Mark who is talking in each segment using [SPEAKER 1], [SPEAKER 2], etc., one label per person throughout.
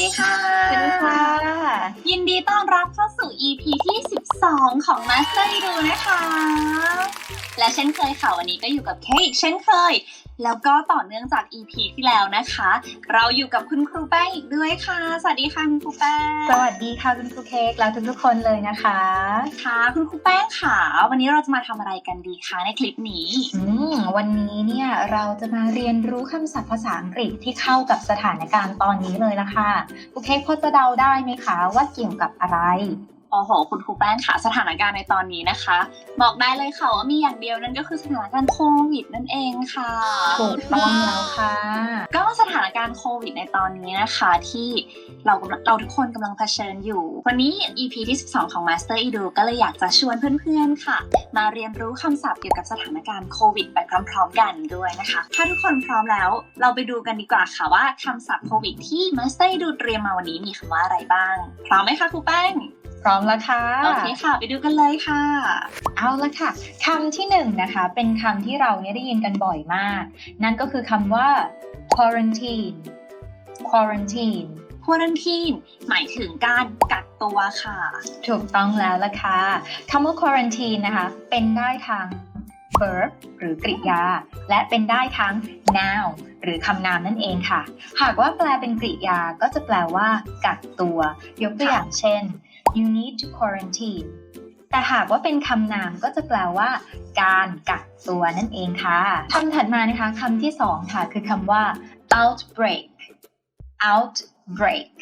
[SPEAKER 1] ดีค่ะ
[SPEAKER 2] สวัสดีค่ะ
[SPEAKER 1] ยินดีต้อนรับเข้าสู่ EP ที่ 12 ของ Master Edu นะคะ และเช่นเคยค่ะวันนี้ก็อยู่กับเคกเช่นเคย แล้วก็ต่อเนื่องจาก EP ที่แล้วนะคะ เราอยู่กับคุณครูแป้งอีกด้วยค่ะ สวัสดีค่ะคุณครูแป้ง
[SPEAKER 2] สวัสดีค่ะคุณครูเค้กแล้วทุกๆคนเลยนะคะ
[SPEAKER 1] ค่ะคุณครูแป้งค่ะ วันนี้เราจะมาทำอะไรกันดีคะในคลิปนี้
[SPEAKER 2] อืมวันนี้เนี่ยเราจะมาเรียนรู้คำศัพท์ภาษาอังกฤษที่เข้ากับสถานการณ์ตอนนี้เลยละค่ะครูเค้กพอจะเดาได้ไหมคะว่าเกี่ยวกับอะไร
[SPEAKER 1] โอ้โหคุณครูแป้งค่ะ สถานการณ์ในตอนนี้นะคะ บอกได้เลยค่ะว่ามีอย่างเดียวนั่นก็คือสถานการณ์โควิดนั่นเองค่ะ
[SPEAKER 2] ถูกต้องแล้วค่ะ
[SPEAKER 1] ก็สถานการณ์โควิดในตอนนี้นะคะที่เรากำลังเราทุกคนกำลังเผชิญอยู่ วันนี้ EP ที่ 12 ของ Master Edu ก็เลยอยากจะชวนเพื่อนๆค่ะ มาเรียนรู้คำศัพท์เกี่ยวกับสถานการณ์โควิดไปพร้อมๆกันด้วยนะคะ ถ้าทุกคนพร้อมแล้ว เราไปดูกันดีกว่าค่ะว่าคำศัพท์โควิดที่ Master Edu เตรียมมาวันนี้มีคำว่าอะไรบ้าง พร้อมไหมคะครูแป้ง
[SPEAKER 2] พ ร้อมแล้วค่ะ
[SPEAKER 1] โอเคค่ะ ไปดูกันเลยค่ะ
[SPEAKER 2] เอาละค่ะคำที่หนึ่งนะคะ เป็นคำที่เราเนี่ยได้ยินกันบ่อยมาก นั่นก็คือคำว่า quarantine quarantine
[SPEAKER 1] quarantine หมายถึงการกักตัวค่ะ
[SPEAKER 2] ถูกต้องแล้วล่ะค่ะคำว่า quarantine นะคะ เป็นได้ทั้ง verb หรือกริยา และเป็นได้ทั้ง noun หรือคำนามนั่นเองค่ะ หากว่าแปลเป็นกริยาก็จะแปลว่า กักตัว ยกตัวอย่างเช่น you need to quarantine แต่หากว่าเป็นคำนามก็จะแปลว่า การกักตัวนั่นเองค่ะคำถัดมานะคะคำที่สองค่ะ คือคำว่า outbreak outbreak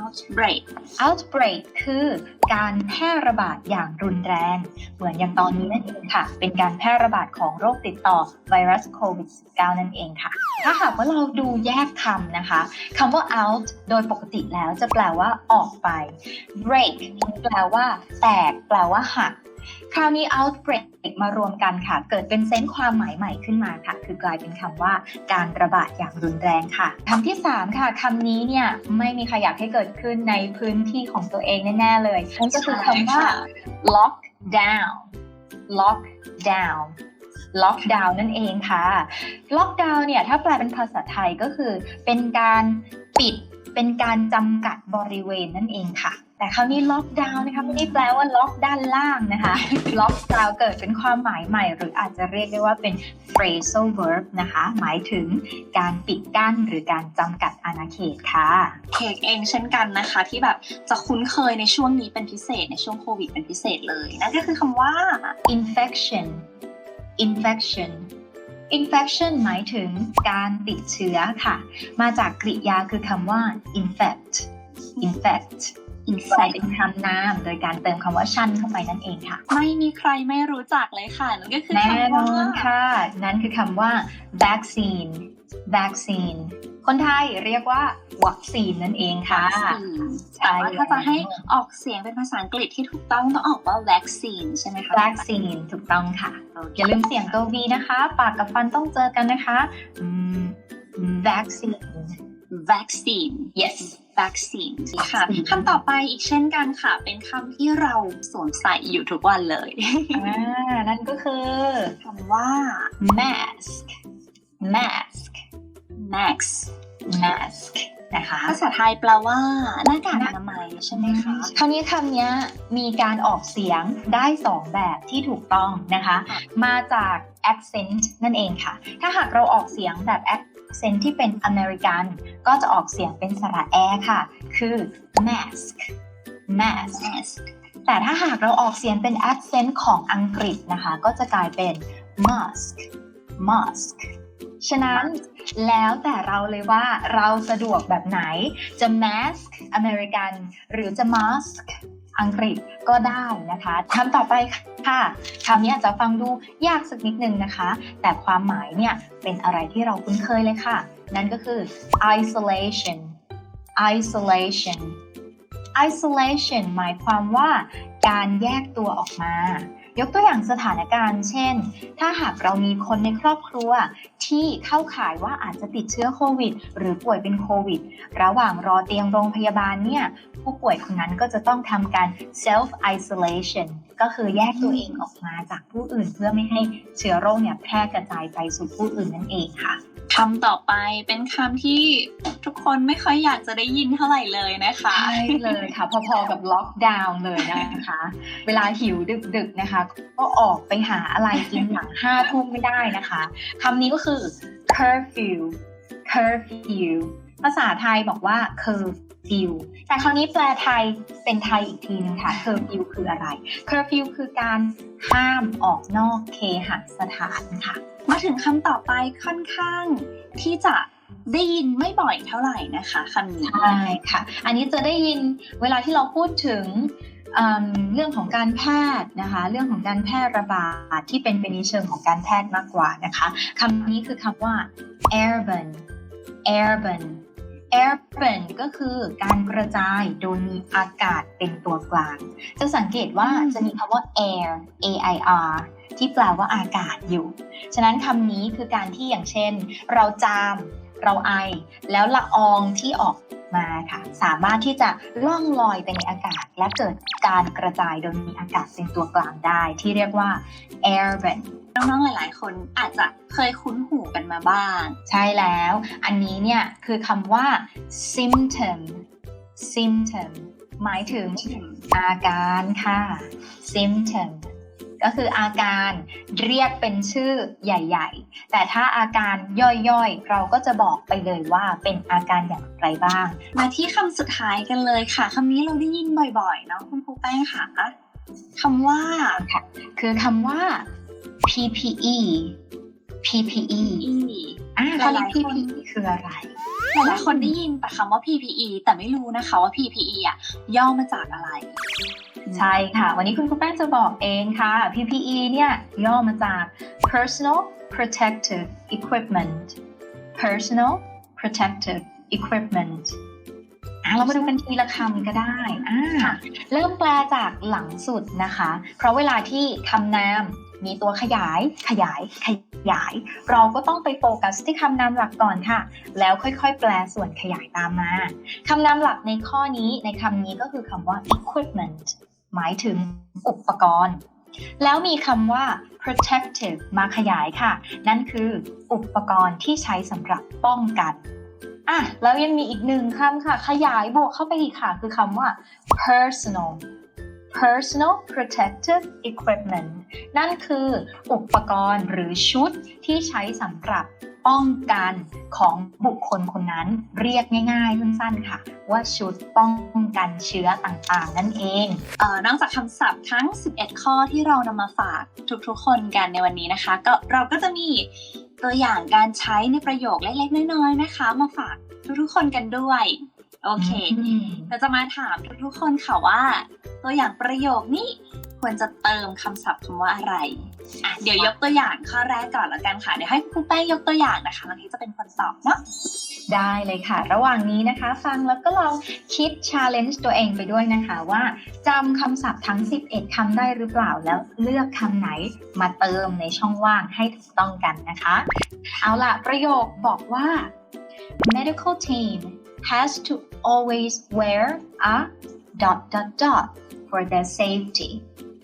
[SPEAKER 1] outbreak
[SPEAKER 2] outbreak คือการแพร่ระบาดอย่างรุนแรง เหมือนอย่างตอนนี้นั่นเองค่ะ เป็นการแพร่ระบาดของโรคติดต่อไวรัสโควิด -19 นั่นเองค่ะ ถ้าหากว่าเราดูแยกคำนะคะคำว่า out โดยปกติแล้วจะแปลว่าออกไป break แปลว่า แตก แปลว่าหักคราวนี้ outbreak มารวมกันค่ะ เกิดเป็นเซนส์ความหมายใหม่ขึ้นมาค่ะ คือกลายเป็นคำว่าการระบาดอย่างรุนแรงค่ะคำที่ 3 ค่ะคำนี้เนี่ยไม่มีใครอยากให้เกิดขึ้นในพื้นที่ของตัวเองแน่ ๆ เลยนั่นก็คือคำว่า lock down lock down lock down นั่นเองค่ะ lock down เนี่ยถ้าแปลเป็นภาษาไทยก็คือ เป็นการปิดเป็นการจำกัดบริเวณนั่นเองค่ะ แต่คราวนี้ lock down นะคะไม่ได้แปลว่าล็อกด้านล่างนะคะ lock down เกิดเป็นความหมายใหม่ หรืออาจจะเรียกได้ว่าเป็น phrasal verb นะคะ หมายถึงการปิดกั้นหรือการจำกัดอาณาเขตค่ะ
[SPEAKER 1] เค้กเองเช่นกันนะคะ ที่แบบจะคุ้นเคยในช่วงนี้เป็นพิเศษในช่วงโควิดเป็นพิเศษเลย นั่นก็คือคำว่า
[SPEAKER 2] infection infection infection หมายถึงการติดเชื้อค่ะ มาจากกริยาคือคำว่า infect infect ใส่
[SPEAKER 1] infect
[SPEAKER 2] เป็นคำนาม โดยการเติมคำว่าชันเข้าไปนั่นเองค่ะ
[SPEAKER 1] ไม่มีใครไม่รู้จักเลยค่ะนั่นก็คือ
[SPEAKER 2] แน่
[SPEAKER 1] คำ
[SPEAKER 2] น
[SPEAKER 1] ว่า
[SPEAKER 2] อนค่ะ นั่นคือคำว่า vaccine vaccine คนไทยเรียกว่าวัคซีนนั่นเองค่ะ
[SPEAKER 1] วัคซีนแต่ว่าถ้าจะให้ออกเสียงเป็นภาษาอังกฤษที่ถูกต้องต้องออกว่า vaccine ใช่ไหมคะ
[SPEAKER 2] vaccine ถูกต้องค่ะ อย่าลืมเสียงตัว V นะคะ ปากกับฟันต้องเจอกันนะคะอืม vaccine
[SPEAKER 1] vaccine
[SPEAKER 2] yes
[SPEAKER 1] vaccine ค่ะคำต่อไปอีกเช่นกันค่ะ เป็นคำที่เราสวมใส่อยู่ทุกวันเลย
[SPEAKER 2] อ่านั่นก็คือ
[SPEAKER 1] คำว่า
[SPEAKER 2] mask mask
[SPEAKER 1] mask
[SPEAKER 2] mask นะคะ
[SPEAKER 1] ภาษาไทยแปลว่าหน้ากากอนามัยใช่ไหมคะ
[SPEAKER 2] คราวนี้คำนี้มีการออกเสียงได้ 2 แบบที่ถูกต้องนะคะ
[SPEAKER 1] ค่ะ
[SPEAKER 2] มาจาก accent นั่นเองค่ะ ถ้าหากเราออกเสียงแบบ accent ที่เป็นอเมริกัน ก็จะออกเสียงเป็นสระแอค่ะ คือ mask mask
[SPEAKER 1] mask
[SPEAKER 2] แต่ถ้าหากเราออกเสียงเป็น accent ของอังกฤษนะคะ ก็จะกลายเป็น mask mask ฉะนั้นแล้วแต่เราเลยว่าเราสะดวกแบบไหนจะ mask อเมริกันหรือจะ mask อังกฤษก็ได้นะคะคำต่อไปค่ะคำนี้อาจจะฟังดูยากสักนิดนึงนะคะ แต่ความหมายเนี่ยเป็นอะไรที่เราคุ้นเคยเลยค่ะ นั่นก็คือ isolation isolation isolation หมายความว่าการแยกตัวออกมา ยกตัวอย่างสถานการณ์ เช่น ถ้าหากเรามีคนในครอบครัวที่เข้าข่ายว่าอาจจะติดเชื้อโควิด หรือป่วยเป็นโควิด ระหว่างรอเตียงโรงพยาบาลเนี่ย ผู้ป่วยคนนั้นก็จะต้องทำการ self isolation ก็คือแยกตัวเองออกมาจากผู้อื่น เพื่อไม่ให้เชื้อโรคเนี่ยแพร่กระจายไปสู่ผู้อื่นนั่นเองค่ะ
[SPEAKER 1] คำต่อไปเป็นคำที่ทุกคนไม่ค่อยอยากจะได้ยินเท่าไหร่เลยนะคะ
[SPEAKER 2] ใช่เลยค่ะ พอๆกับล็อกดาวน์เลยนะคะ เวลาหิวดึกๆนะคะ ก็ออกไปหาอะไรกินหลังห้าทุ่มไม่ได้นะคะคำนี้ก็คือ curfew curfew ภาษาไทยบอกว่า curfew แต่คราวนี้แปลไทยเป็นไทยอีกทีนึงค่ะ curfew คืออะไร curfew คือการห้ามออกนอกเคหสถานค่ะ
[SPEAKER 1] มาถึงคำต่อไปค่อนข้างที่จะได้ยินไม่บ่อยเท่าไหร่นะคะคำนี้
[SPEAKER 2] ใช่ค่ะ อันนี้จะได้ยินเวลาที่เราพูดถึงเรื่องของการแพทย์นะคะ เรื่องของการแพร่ระบาดที่เป็นไปในเชิงของการแพทย์มากกว่านะคะคำนี้คือคำว่า airborne airborne airborne ก็คือการกระจายโดยมีอากาศเป็นตัวกลาง จะสังเกตว่า
[SPEAKER 1] อืม
[SPEAKER 2] จะมีคำว่า air a i r ที่แปลว่าอากาศอยู่ ฉะนั้นคำนี้คือการที่อย่างเช่น เราจาม เราไอ แล้วละอองที่ออกมาค่ะ สามารถที่จะล่องลอยไปในอากาศ และเกิดการกระจายโดยมีอากาศเป็นตัวกลางได้ ที่เรียกว่า airborne
[SPEAKER 1] น้องๆ หลายๆ คนอาจจะเคยคุ้นหูกันมาบ้าง
[SPEAKER 2] ใช่แล้ว อันนี้เนี่ยคือคำว่า symptom symptom หมายถึงอาการค่ะ symptom ก็คืออาการเรียกเป็นชื่อใหญ่ ๆ แต่ถ้าอาการย่อยๆ เราก็จะบอกไปเลยว่าเป็นอาการอย่างไรบ้าง
[SPEAKER 1] มาที่คำสุดท้ายกันเลยค่ะคำนี้เราได้ยินบ่อยๆ เนาะคุณครูแป้งค่ะคำว่า
[SPEAKER 2] คือคำว่า PPE PPE
[SPEAKER 1] อี
[SPEAKER 2] อ่า
[SPEAKER 1] ห
[SPEAKER 2] คำ
[SPEAKER 1] ลา
[SPEAKER 2] นี้
[SPEAKER 1] ยๆคน
[SPEAKER 2] PPE คืออะไร
[SPEAKER 1] หลายๆคนได้ยินแต่คำว่า PPE แต่ไม่รู้นะคะว่า PPE อะย่อมาจากอะไร
[SPEAKER 2] ใช่ค่ะ วันนี้คุณครูแป้งจะบอกเองค่ะ PPE เนี่ยย่อมาจาก Personal Protective Equipment Personal Protective Equipment อะเรามาดูกันทีละคำก็ได้อ่า
[SPEAKER 1] ค่ะ
[SPEAKER 2] เริ่มแปลจากหลังสุดนะคะ เพราะเวลาที่คำนาม มีตัวขยาย ขยาย ขยาย เราก็ต้องไปโฟกัสที่คำนามหลักก่อนค่ะ แล้วค่อยๆ แปลส่วนขยายตามมาคำนามหลักในข้อนี้ในคำนี้ก็คือคำว่า equipment หมายถึงอุปกรณ์ แล้วมีคำว่า protective มาขยายค่ะ นั่นคืออุปกรณ์ที่ใช้สำหรับป้องกันอะแล้วยังมีอีกหนึ่งคำค่ะ ขยายบวกเข้าไปอีกค่ะ คือคำว่า personal personal protective equipment นั่นคืออุปกรณ์หรือชุดที่ใช้สำหรับป้องกันของบุคคลคนนั้นเรียกง่ายๆสั้นๆค่ะ ว่าชุดป้องกันเชื้อต่างๆ นั่นเอง
[SPEAKER 1] เออนอกจากคำศัพท์ทั้ง 11 ข้อที่เรานำมาฝากทุกๆ คนกันในวันนี้นะคะ ก็เราก็จะมีตัวอย่างการใช้ในประโยคเล็กๆ น้อยๆนะคะ มาฝากทุกๆ คนกันด้วย โอเค
[SPEAKER 2] อืม
[SPEAKER 1] เราจะมาถามทุกๆคนค่ะว่า ตัวอย่างประโยคนี้ควรจะเติมคำศัพท์คำว่าอะไรอะเดี๋ยวยกตัวอย่างข้อแรกก่อนแล้วกันค่ะ เดี๋ยวให้ครูแป้งยกตัวอย่างนะคะแล้วที่จะเป็นคนตอบเนาะ
[SPEAKER 2] ได้เลยค่ะ ระหว่างนี้นะคะ ฟังแล้วก็ลองคิด challenge ตัวเองไปด้วยนะคะว่าจำคำศัพท์ทั้ง 11คำได้หรือเปล่าแล้วเลือกคำไหนมาเติมในช่องว่างให้ถูกต้องกันนะคะ เอาล่ะ ประโยคบอกว่า medical team has to always wear a dot dot dot for their safety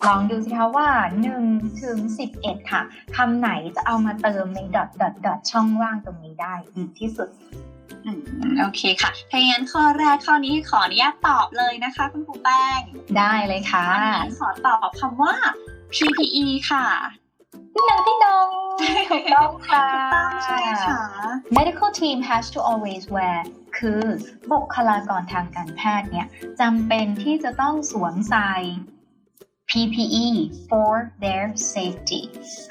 [SPEAKER 2] ลองดูสิคะว่า 1 ถึง 11 ค่ะคำไหนจะเอามาเติมใน dot dot dot ช่องว่างตรงนี้ได้ดีที่สุด
[SPEAKER 1] อืมโอเคค่ะถ้าอย่างนั้นข้อแรกข้อนี้ขออนุญาตตอบเลยนะคะคุณครูแป้ง
[SPEAKER 2] ได้เลยค่ะ
[SPEAKER 1] อันนี้ขอตอบคำว่า PPE ค่ะ
[SPEAKER 2] ติ๊งดองติ๊งดองถูกต้องค่ะ
[SPEAKER 1] ถูกต้อง ใช่ค่ะ
[SPEAKER 2] medical team has to always wear คือบุคลากรทางการแพทย์เนี่ยจำเป็นที่จะต้องสวมใส่ PPE for their safety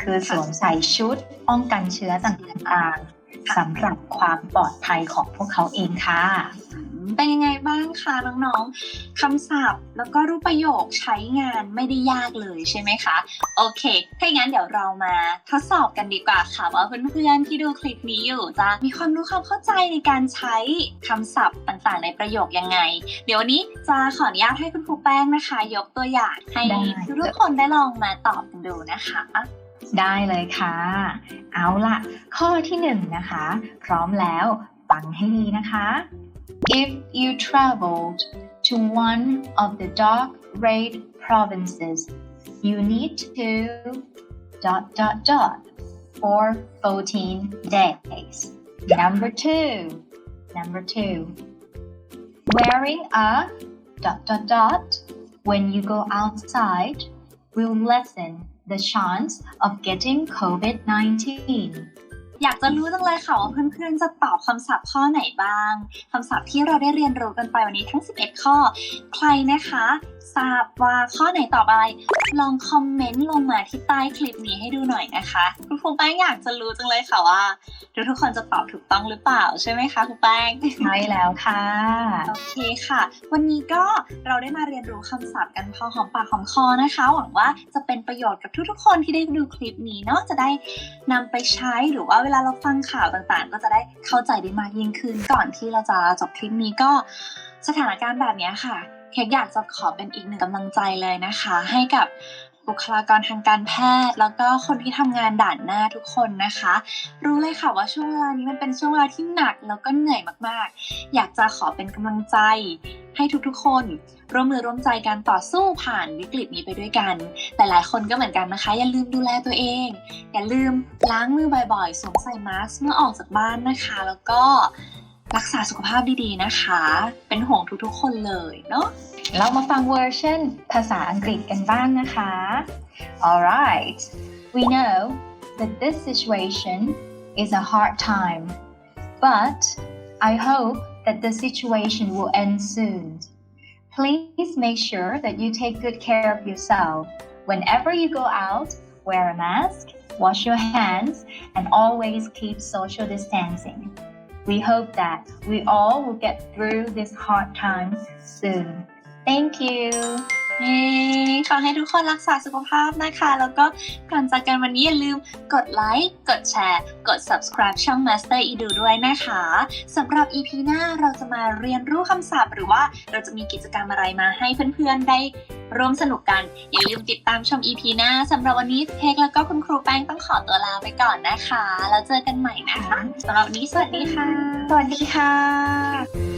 [SPEAKER 2] คือสวมใส่ชุดป้องกันเชื้อต่างๆสำหรับความปลอดภัยของพวกเขาเองค่ะ
[SPEAKER 1] เป็นยังไงบ้างคะน้องๆคำศัพท์ แล้วก็รูปประโยคใช้งานไม่ได้ยากเลยใช่ไหมคะ โอเค ถ้าอย่างนั้นเดี๋ยวเรามาทดสอบกันดีกว่าค่ะว่าเพื่อนๆที่ดูคลิปนี้อยู่จะมีความรู้ความเข้าใจในการใช้คำศัพท์ต่างๆ ในประโยคยังไง เดี๋ยววันนี้จะขออนุญาตให้คุณครูแป้งนะคะ ยกตัวอย่างให้ทุกคนได้ลองมาตอบกันดูนะคะ
[SPEAKER 2] ได้เลยค่ะ เอาละข้อที่หนึ่งนะคะ พร้อมแล้วฟังให้ดีนะคะ If you traveled to one of the dark red provinces you need to dot dot dot for 14 days Number two. Number two. Wearing a dot dot dot when you go outside will lessen the chance of getting COVID 19.
[SPEAKER 1] อยากจะรู้จังเลยค่ะว่าเพื่อนๆ จะตอบคำศัพท์ข้อไหนบ้างคำศัพท์ที่เราได้เรียนรู้กันไปวันนี้ทั้ง 11 ข้อ ใครนะคะทราบว่าข้อไหนตอบอะไร ลองคอมเมนต์ลงมาที่ใต้คลิปนี้ให้ดูหน่อยนะคะคุณครูแป้งอยากจะรู้จังเลยค่ะว่าทุกๆคนจะตอบถูกต้องหรือเปล่าใช่ไหมคะครูแป้ง
[SPEAKER 2] ใช่แล้วค่ะ
[SPEAKER 1] โอเคค่ะ วันนี้ก็เราได้มาเรียนรู้คำศัพท์กันพอหอมปากหอมคอนะคะ หวังว่าจะเป็นประโยชน์กับทุกๆ คนที่ได้ดูคลิปนี้เนาะจะได้นำไปใช้หรือว่าเวลาเราฟังข่าวต่างๆ ก็จะได้เข้าใจได้มากยิ่งขึ้นก่อนที่เราจะจบคลิปนี้ก็สถานการณ์แบบเนี้ยค่ะ เค้กอยากจะขอเป็นอีกหนึ่งกำลังใจเลยนะคะ ให้กับบุคลากรทางการแพทย์ แล้วก็คนที่ทำงานด่านหน้าทุกคนนะคะ รู้เลยค่ะว่าช่วงเวลานี้มันเป็นช่วงเวลาที่หนักแล้วก็เหนื่อยมากๆ อยากจะขอเป็นกำลังใจ ให้ทุกๆ คน ร่วมมือร่วมใจกันต่อสู้ผ่านวิกฤตนี้ไปด้วยกันแต่หลายคนก็เหมือนกันนะคะ อย่าลืมดูแลตัวเอง อย่าลืมล้างมือบ่อยๆสวมใส่มาสก์เมื่อออกจากบ้านนะคะ แล้วก็ รักษาสุขภาพดีๆนะคะ เป็นห่วงทุกๆคนเลยเนาะ
[SPEAKER 2] เรามาฟังเวอร์ชันภาษาอังกฤษกันบ้างนะคะ Alright we know that this situation is a hard time but I hope that the situation will end soon please make sure that you take good care of yourself whenever you go out wear a mask wash your hands and always keep social distancing we hope that we all will get through this hard time soon. Thank you.
[SPEAKER 1] นี่ ขอให้ทุกคนรักษาสุขภาพนะคะ แล้วก็ก่อนจากกันวันนี้อย่าลืมกดไลค์ กดแชร์ กด subscribe ช่อง Master Edu ด้วยนะคะสำหรับ EP หน้าเราจะมาเรียนรู้คำศัพท์ หรือว่าเราจะมีกิจกรรมอะไรมาให้เพื่อนๆได้ร่วมสนุกกัน อย่าลืมติดตามชม EP หน้าสำหรับวันนี้เทคแล้วก็คุณครูแป้งต้องขอตัวลาไปก่อนนะคะ แล้วเจอกันใหม่นะคะสำหรับวันนี้สวัสดีค่ะ
[SPEAKER 2] สวัสดีค่ะ